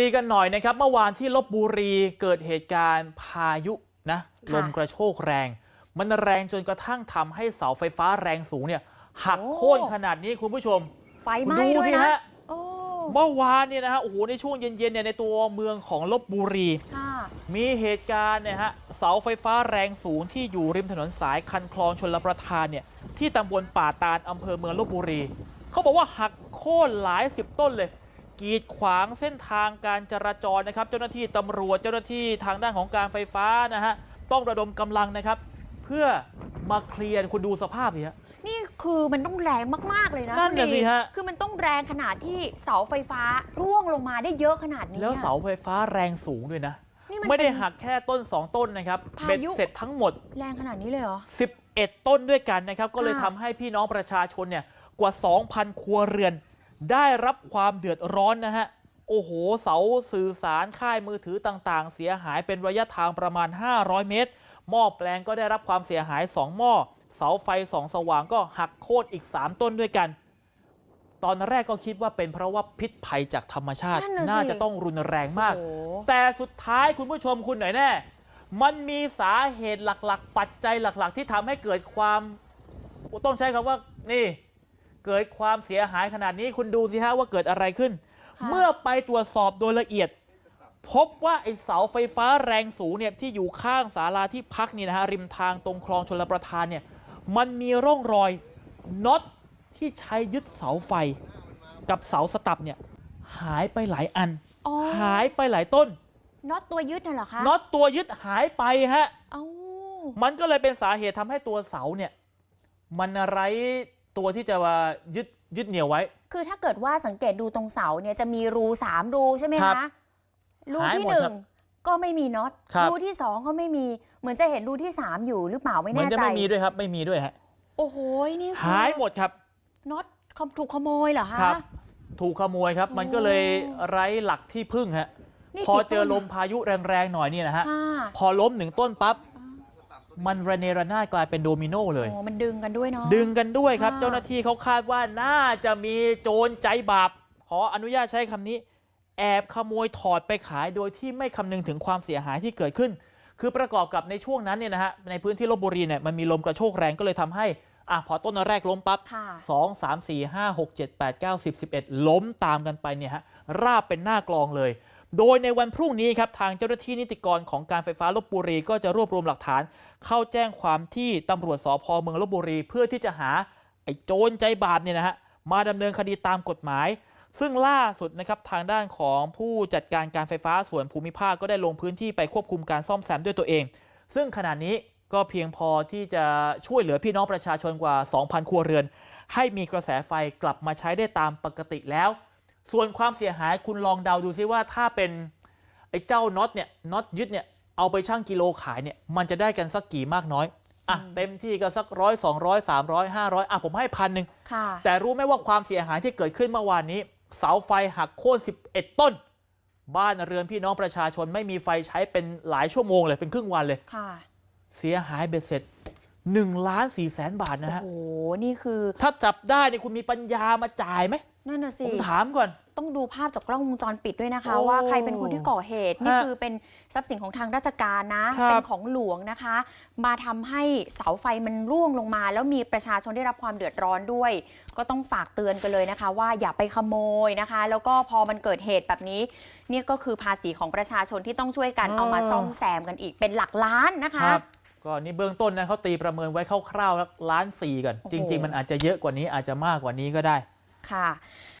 รีกันหน่อยนะครับ เมื่อวานที่ลบบุรีเกิดเหตุการณ์พายุนะค่ะลมกระโชกแรง มันแรงจนกระทั่งทำให้เสาไฟฟ้าแรงสูงเนี่ย หักโอ้โค่นขนาดนี้คุณผู้ชม ไฟไหม้ดูด้วยสินะฮะโอ้เมื่อวานเนี่ยนะฮะโอ้โหในช่วงเย็นๆเนี่ยในตัวเมืองของลบบุรีค่ะมีเหตุการณ์เนี่ยฮะเสาไฟฟ้าแรงสูงที่อยู่ริมถนนสายคันคลองชลประทานเนี่ยที่ตำบลป่าตาลอำเภอเมืองลบบุรี เขาบอกว่าหักโค่นหลายสิบต้นเลย กีดขวางเส้นทางการจราจรนะครับ เจ้าหน้าที่ตำรวจเจ้าหน้าที่ทางด้านของการไฟฟ้านะฮะต้องระดมกำลังนะครับ เพื่อมาเคลียร์คุณดูสภาพสิฮะ นี่คือมันต้องแรงมาก ๆ เลยนะนั่นน่ะคุณสิดีฮะ คือมันต้องแรงขนาดที่เสาไฟฟ้าร่วงลงมาได้เยอะขนาดนี้แล้วอะเสาไฟฟ้าแรงสูงด้วยนะ นี่มันไม่ได้เป็นหักแค่ต้น 2 ต้นนะครับพาเบ็ดยุเสร็จทั้งหมด แรงขนาดนี้เลยเหรอ 11 ต้นด้วยกันนะครับ ก็เลยค่ะ ทำให้พี่น้องประชาชนเนี่ยกว่า 2,000 ครัวเรือน ได้รับความเดือดร้อนนะฮะ โอ้โห เสาสื่อสารค่ายมือถือต่างๆ เสียหายเป็นระยะทางประมาณ 500 เมตร หม้อแปลงก็ได้รับความเสียหาย 2 หม้อ เสาไฟส่องสว่างก็หักโค่นอีก 3 ต้นด้วยกัน ตอนแรกก็คิดว่าเป็นเพราะว่าพิษภัยจากธรรมชาติ นั่นน่ะสิน่าจะต้องรุนแรงมาก โอ้โห แต่สุดท้ายคุณผู้ชมคุณหน่อยแน่ มันมีสาเหตุหลักๆ ปัจจัยหลักๆ ที่ทำให้เกิดความ ต้องใช้คำว่านี่ เกิดความเสียหายขนาดนี้คุณดูสิฮะว่าเกิดอะไรขึ้นค่ะเมื่อไปตรวจสอบโดยละเอียด พบว่าไอเสาไฟฟ้าแรงสูงเนี่ยที่อยู่ข้างศาลาที่พักนี่นะฮะริมทางตรงคลองชลประทานเนี่ยมันมีร่องรอยน็อตที่ใช้ยึดเสาไฟ กับเสาสตับเนี่ยหายไปหลายอัน อ๋อ หายไปหลายต้นน็อตตัวยึดน่ะเหรอคะน็อตตัวยึดหายไปฮะ เอ้ามันก็เลยเป็นสาเหตุทำให้ตัวเสาเนี่ย มันไร้ ตัวที่จะมายึดยึดเหนี่ยวไว้ คือถ้าเกิดว่าสังเกตดูตรงเสาเนี่ยจะมีรูสามรูใช่ไหมครัคะบรูหายที่หมดหนึ่ครังบก็ไม่มีน็อตครับ รูที่สองก็ไม่มีเหมือนจะเห็นรูที่สามอยู่หรือเปล่าไม่เหมือนแน่จะใจ ไม่มีด้วยครับ ไม่มีด้วยฮะโอ้โหนี่คือหายหมดครับน็อตถูกขโมยเหรอคะ ครับ ถูกขโมยครับ มันก็เลยไร้หลักที่พึ่งฮะนี่พอกี่เจอต้นลมพายุแรงๆหน่อยเนี่ยนะฮะ ค่ะ พอล้มหนึ่งต้นปั๊บ มันระเนระนาดกลายเป็นโดมิโนเลย โอ้มันดึงกันด้วยเนาะ ดึงกันด้วยครับ ค่ะ เจ้าหน้าที่เขาคาดว่าน่าจะมีโจรใจบาปขออนุญาตใช้คำนี้ แอบขโมยถอดไปขายโดยที่ไม่คำนึงถึงความเสียหายที่เกิดขึ้น คือประกอบกับในช่วงนั้นเนี่ยนะฮะในพื้นที่ลบบุรีเนี่ยมันมีลมกระโชกแรงก็เลยทำให้อะพอต้นแรกล้มปั๊บ ค่ะ สองสามสี่ห้าหกเจ็ดแปดเก้าสิบสิบเอ็ดล้มตามกันไปเนี่ยฮะราบเป็นหน้ากลองเลย โดยในวันพรุ่งนี้ครับทางเจ้าหน้าที่นิติกรของการไฟฟ้าลบบุรี ก็จะรวบรวมหลักฐาน เข้าแจ้งความที่ตำรวจสพเมืองลบบุรี เพื่อที่จะหาไอ้โจรใจบาปเนี่ยนะฮะมาดำเนินคดีตามกฎหมาย ซึ่งล่าสุดนะครับทางด้านของผู้จัดการการไฟฟ้าส่วนภูมิภาคก็ได้ลงพื้นที่ไปควบคุมการซ่อมแซมด้วยตัวเอง ซึ่งขณะนี้ก็เพียงพอที่จะช่วยเหลือพี่น้องประชาชนกว่า 2,000 ครัวเรือน ให้มีกระแสไฟกลับมาใช้ได้ตามปกติแล้ว ส่วนความเสียหายคุณลองเดาดูซิว่าถ้าเป็นไอ้เจ้าน็อตเนี่ยน็อตยึดเนี่ยเอาไปชั่งกิโลขายเนี่ยมันจะได้กันสักกี่มากน้อยอะเต็มที่ก็สักร้อยสองร้อยสามร้อยห้าร้อยอะผมให้พันหนึ่งค่ะแต่รู้ไหมว่าความเสียหายที่เกิดขึ้นเมื่อวานนี้ เสาไฟหักโค่น 11 ต้น บ้านเรือนพี่น้องประชาชนไม่มีไฟใช้เป็นหลายชั่วโมงเลยเป็นครึ่งวันเลยค่ะเสียหายเบ็ดเสร็จ 1ล้าน4แสนบาทนะโอ้ฮะโห นี่คือ ถ้าจับได้เนี่ยคุณมีปัญญามาจ่ายไหมนั่นน่ะผสิมถามก่อน ต้องดูภาพจากกล้องวงจรปิดด้วยนะคะ โอ้ว่าใครเป็นคนที่ก่อเหตุ นี่ฮะคือเป็นทรัพย์สินของทางราชการนะ ครับเป็นของหลวงนะคะ มาทำให้เสาไฟมันร่วงลงมา แล้วมีประชาชนได้รับความเดือดร้อนด้วย ก็ต้องฝากเตือนกันเลยนะคะ ว่าอย่าไปขโมยนะคะ แล้วก็พอมันเกิดเหตุแบบนี้นี่ก็คือภาษีของประชาชนที่ต้องช่วยกันอ่าเอามาซ่อมแซมกันอีกเป็นหลักล้านนะคะ ครับ ก็นี่เบื้องต้นนะเขาตีประเมินไว้คร่าวๆล้านสี่ก่อนโอ้โหจริง ๆ มันอาจจะเยอะกว่านี้อาจจะมากกว่านี้ก็ได้ ค่ะ